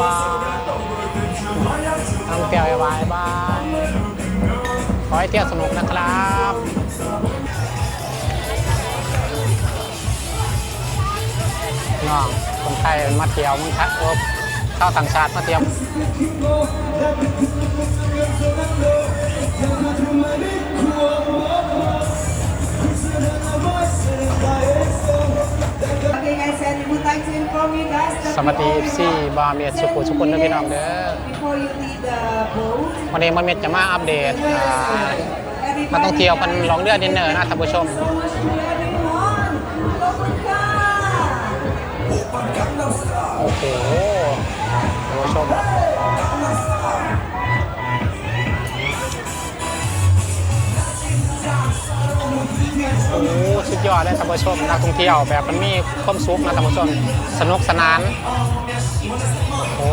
บายทำเปียวบายบายขอให้เที่ยวสนุกนะครับน้องคนไทยมาเที่ยวมึงทักอบเข้าต่างชาติมาเที่ยว สวัสดีซี่บาเมียดสุขุสุขุนนะพี่น้องเด้อ before you leave the boat, วันนี้มาเมียดจะมาอัปเดตอ่า everybody มาท่องเที่ยวกันลองเรือดินเนอร์นะท่านผู้ชม so much to everyone. Kokoka! โอ้โหท่านผู้ชม โอ้สุดยอดเลยท่านผู้ชมนักท่องเที่ยวแบบมันมีความสุขนะท่านผู้ชมสนุกสนานโอ้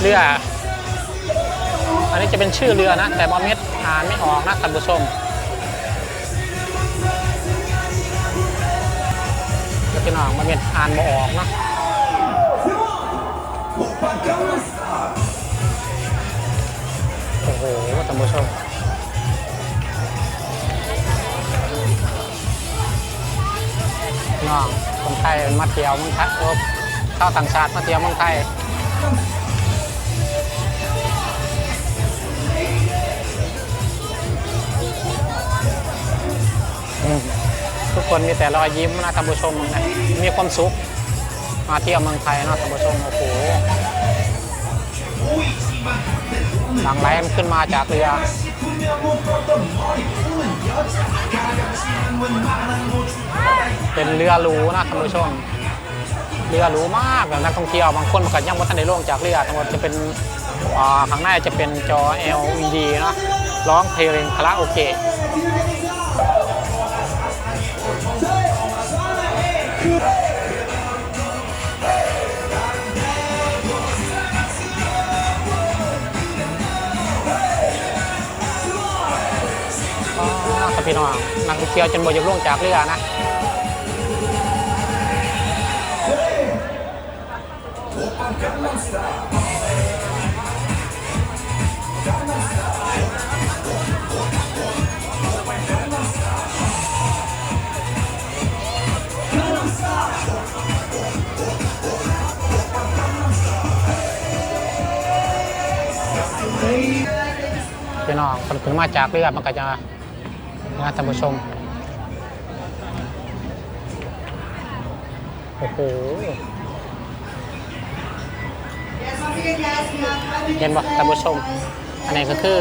เรือ อันนี้จะเป็นชื่อเรือนะ แต่บอมเม็ดอ่านไม่ออกนะท่านผู้ชมเดี๋ยวพี่น้องบอมเม็ดอ่านไม่ออกนะโอ้โหท่านผู้ชมน้องคนไทยมาเที่ยวเมืองไทยเข้าต่างชาติมาเที่ยวเมืองไทย คนมีแต่รอยยิ้มนะท่านผู้ชมนะมีความสุข มาเที่ยวเมืองไทยนะท่านผู้ชมโอ้โหหลังไหลมขึ้นมาจากเรือ เป็นเรือหรูนะท่านผู้ชม เรือหรูมากแบบนักท่องเที่ยวบางคนมันก็ยังไม่ทันได้ลงจากเรือทั้งหมดจะเป็นข้างในจะเป็นจอ LED นะร้องเพลงคาราโอเกะ ครับพี่น้องนักท่งเที่ยวจนบ่อยากลงจากเรือนะพี่น้ น้องคนขึ้นมาจากเรือมันก็จะนะท่านผู้ชม โอ้โหเห็นบ่ท่านผู้ชม อันนี้ก็คือ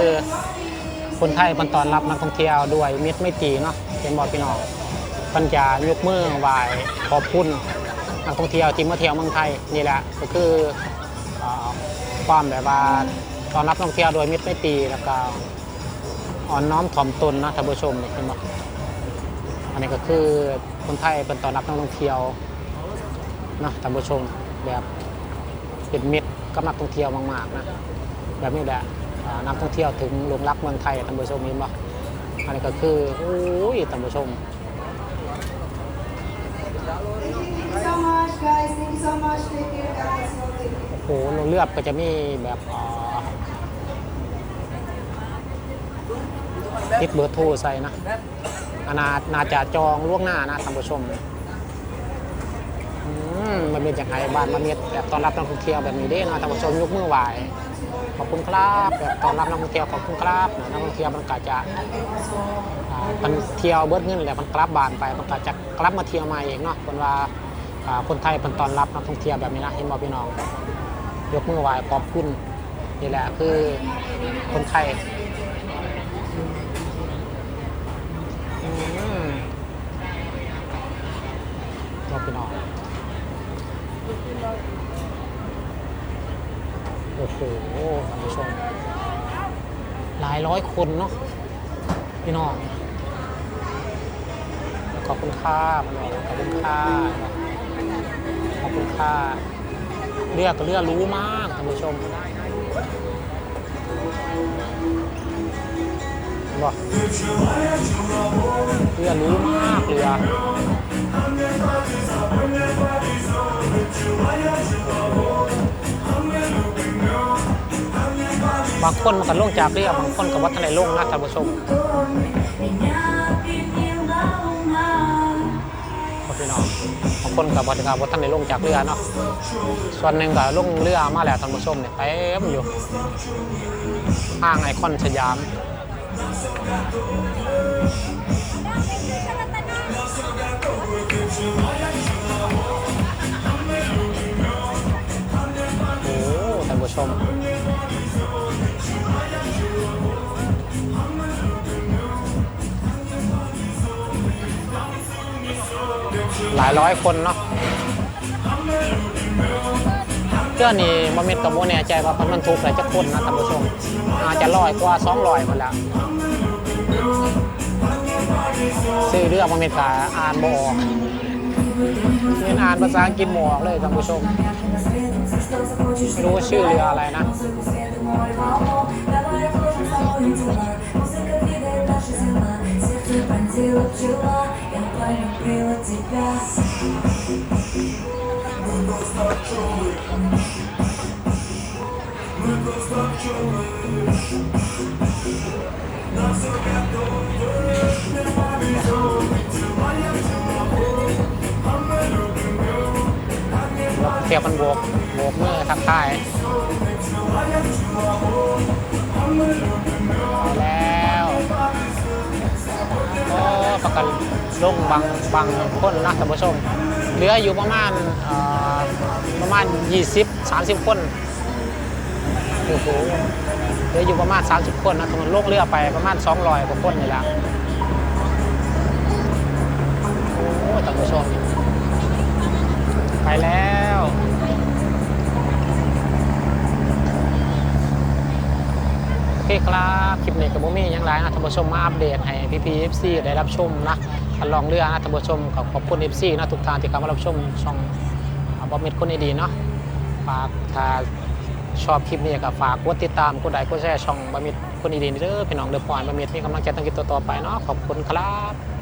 คนไทยมันตอนรับนักท่องเที่ยวด้วยมิตรไม่ตีเนาะเห็นบ่พี่น้องปัญญายกมือไหวขอบคุณนักท่องเที่ยวที่มาเที่ยวเมืองไทยนี่แหละก็คือความแบบว่า ตอนรับนักท่องเที่ยวโดยมิตรไม่ตีแล้วก็อ่อนน้อมถ่อมตนนะท่านผู้ชมเห็นบ่อันนี้ก็คือคนไทยเป็นตอนรับนักท่องเที่ยวนะท่านผู้ชมแบบเป็นมิตรกับนักท่องเที่ยวมากๆนะแบบนี้แหละนักท่องเที่ยวถึงหลงรักเมืองไทยท่านผู้ชมเห็นปะอันนี้ก็คือโอ้ยท่านผู้ชม so much guys, thank you so much, take care guys. โอ้โหโรงเลือบก็จะมีแบบอ่า ติดเบอร์โทรใส่นะอานานาจะจองล่วงหน้านะท่านผู้ชมมันเป็นอย่างไรบ้านมันมีแบบตอนรับนักท่องเที่ยวแบบนี้เด้นะท่านผู้ชมยกมือไหวขอบคุณครับแบบตอนรับนักท่องเที่ยวขอบคุณครับนักท่องเที่ยวมันก็จะมันเที่ยวเบิดเงินแหละมันกลับบ้านไปมันก็จะกลับมาเที่ยวใหมาเองเนาะคนว่าคนไทยเป็นตอนรับนักท่องเที่ยวแบบนี้นะเห็นบ่พี่น้อง ยกมือไหวขอบคุณนี่แหละคือคนไทยอืม บ่พี่น้องโอ้โหท่านผู้ชมหลายร้อยคนเนาะพี่น้องขอบคุณค่ามันบอกขอบคุณค่าขอบคุณค่าเลือกเลือกรู้มากท่านผู้ชม บ่เรือรู้มากเรือบางคนมันก็ลงจากเรือบางคนกับวัฒนในลกนะท่านผู้ชมพี่น้องบางคนกับวัฒนวัฒนในลงจากเรือเนาะส่วนหนึ่งก็ลงเรือมาแล้วท่านผู้ชมเนี่ยไปอยู่ห้างไอคอนสยาม ท่านผู้ชมหลายร้อยคนเนาะเรื่องนี้บะเม็ดกับโมแน่ใจว่าเพิ่นมันทุกข์หลายจะคนนะท่านผู้ชม อาจจะร้อยกว่าสองร้อยหมดแล้ว ซื้อเรื่องบะเม็ดกาอ่านบออกเรียนอ่านภาษาอังกฤษหมอกเลยท่านผู้ชม ไม่รู้ว่าชื่อเรืออะไรนะ Я เทียบมันโบกโบกมือทักทายแล้วโอ้ประกันลงบางบางคนนะท่านผู้ชม เหลืออยู่ประมาณอ่อประมาณ 20 30 คนโอ้โหเหลืออยู่ประมาณ 30 คนนะทั้งหมดลงเรือไปประมาณ 200 กว่าคนนี่แหละโอ้ท่านผู้ชม คลิปนี้กับโมมี่ยังไรนะท่านผู้ชมมาอัปเดตให้พี่พีเอฟซีได้รับชมนะลองเรื่อนะท่านผู้ชมขอขอบคุณเอฟซีนะทุกท่านที่เข้ามารับชมช่องบอมมิดคนดีเนาะฝากถ้าชอบคลิปนี้ก็ฝากกดติดตามกดไลค์กดแชร์ช่องบอมมิดคนดีเด้อพี่น้องเดือพรบอมมิดมีกำลังใจตั้งกิจต่อไปเนาะขอบคุณครับ